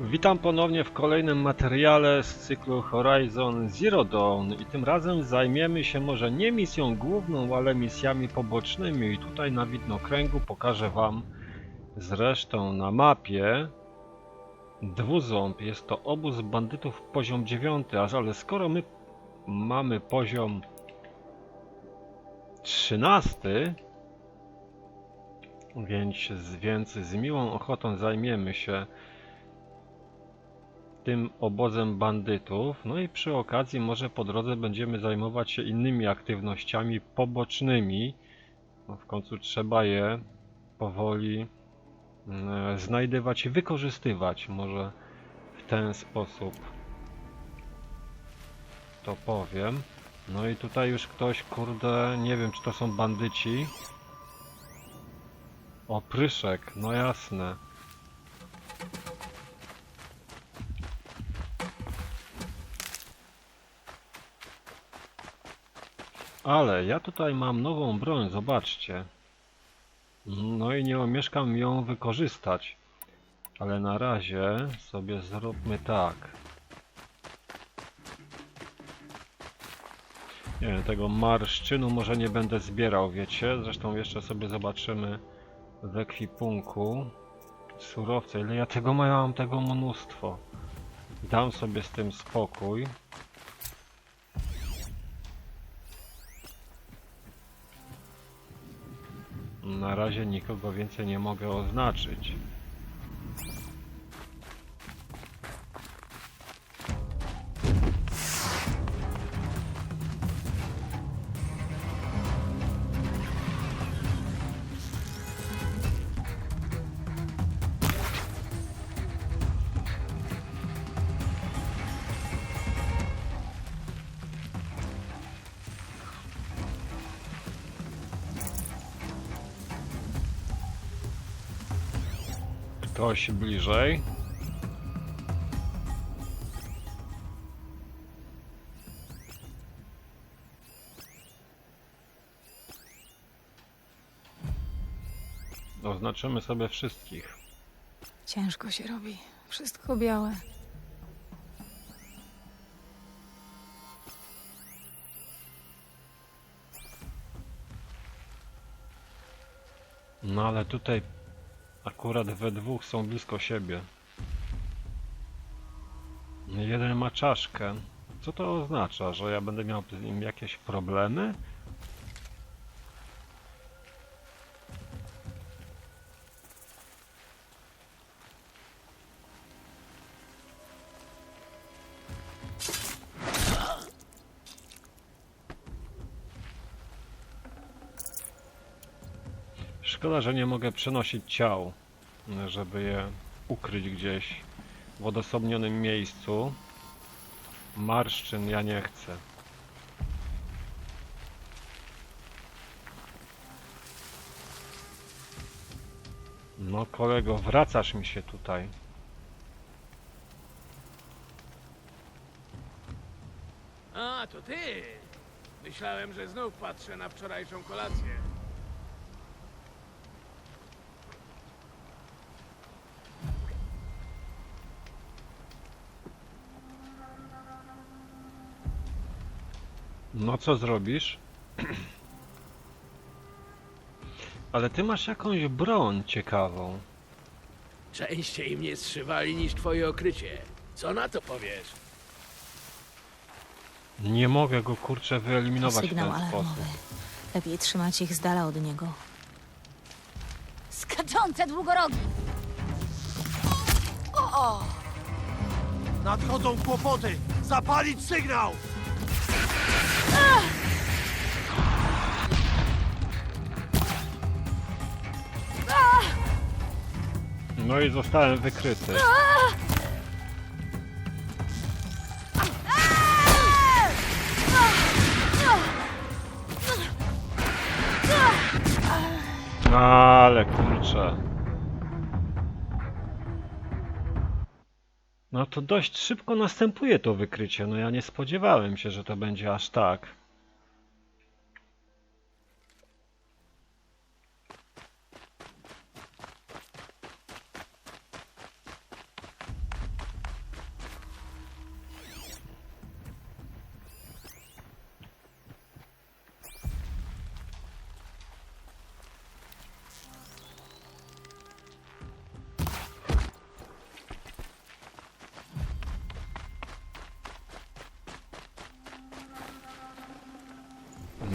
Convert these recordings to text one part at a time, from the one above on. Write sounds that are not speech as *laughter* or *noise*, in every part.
Witam ponownie w kolejnym materiale z cyklu Horizon Zero Dawn i tym razem zajmiemy się może nie misją główną, ale misjami pobocznymi i tutaj na widnokręgu pokażę wam zresztą na mapie dwuząb. Jest to obóz bandytów poziom 9, aż ale skoro my mamy poziom 13 więc, więc z miłą ochotą zajmiemy się tym obozem bandytów. No i przy okazji może po drodze będziemy zajmować się innymi aktywnościami pobocznymi. No w końcu trzeba je powoli mm, znajdywać i wykorzystywać. Może w ten sposób to powiem. No i tutaj już ktoś, kurde, nie wiem czy to są bandyci. Opryszek, no jasne. Ale ja tutaj mam nową broń, zobaczcie. No i nie omieszkam ją wykorzystać. Ale na razie sobie zróbmy tak. Nie wiem, tego marszczynu może nie będę zbierał, wiecie? Zresztą jeszcze sobie zobaczymy w ekwipunku surowce. Ile ja tego mam? Tego mnóstwo. Dam sobie z tym spokój. Na razie nikogo więcej nie mogę oznaczyć. Ktoś bliżej. Oznaczymy sobie wszystkich. Ciężko się robi. Wszystko białe. No ale tutaj akurat we dwóch są blisko siebie. Jeden ma czaszkę. Co to oznacza? Że ja będę miał z nim jakieś problemy? Szkoda, że nie mogę przenosić ciał, żeby je ukryć gdzieś w odosobnionym miejscu. Marszczyn ja nie chcę. No kolego, wracasz mi się tutaj. A, to ty! Myślałem, że znów patrzę na wczorajszą kolację. No co zrobisz? *clears throat* Ale ty masz jakąś broń ciekawą. Częściej mnie zszywali niż twoje okrycie. Co na to powiesz? Nie mogę go kurczę wyeliminować w Sygnał ten alarmowy. sposób. Lepiej trzymać ich z dala od niego. Skaczące długorogi! Nadchodzą kłopoty! Zapalić sygnał! No i zostałem wykryty. Ale kurczę. No to dość szybko następuje to wykrycie. No ja nie spodziewałem się, że to będzie aż tak.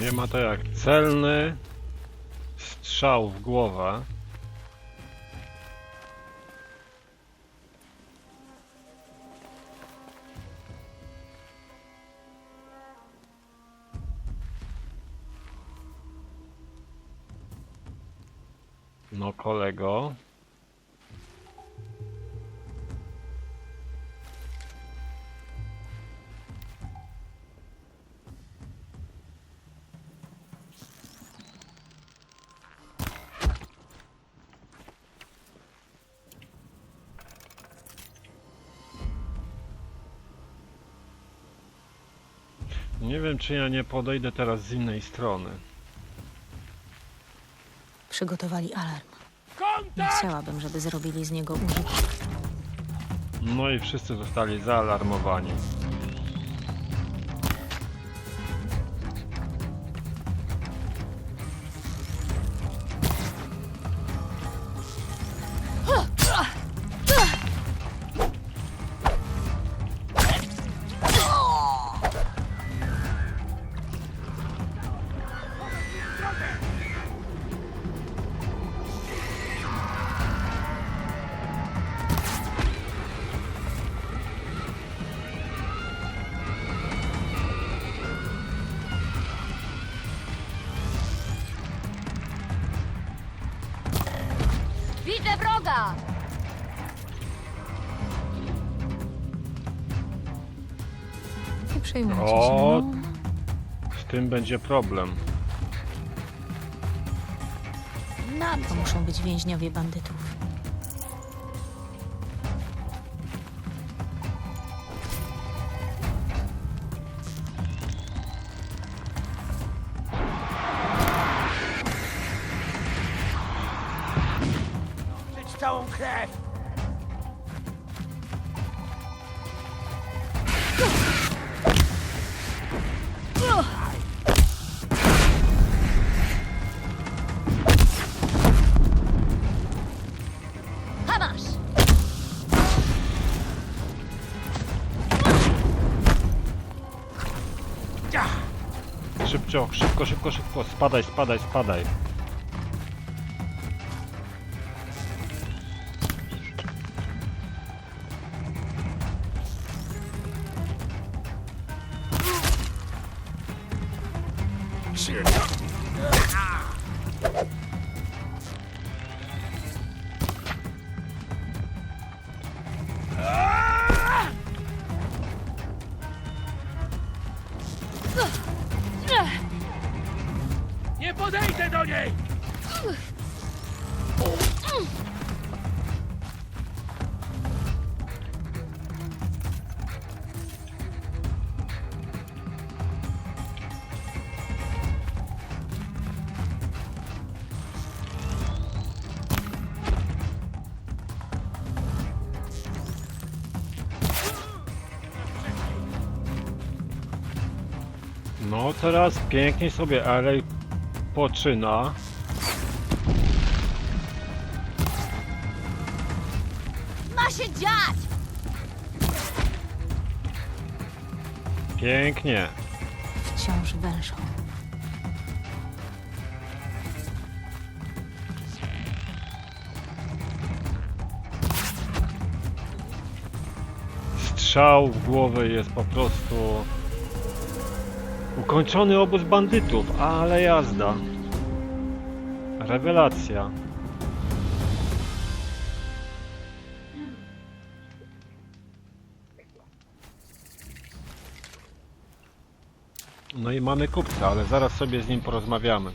Nie ma to jak celny strzał w głowę. No kolego. Nie wiem, czy ja nie podejdę teraz z innej strony. Przygotowali alarm. Nie chciałabym, żeby zrobili z niego użytek. No i wszyscy zostali zaalarmowani. Wroga! Nie przejmujcie O! się. No. Z tym będzie problem. To muszą być więźniowie bandytów. Szybcio, szybko, szybko, szybko. Spadaj, spadaj, spadaj. No teraz pięknie sobie Elej poczyna. Ma się dziać! Pięknie. Wciąż wężą. Strzał w głowę jest po prostu ukończony obóz bandytów, ale jazda. Rewelacja. No i mamy kupca, ale zaraz sobie z nim porozmawiamy.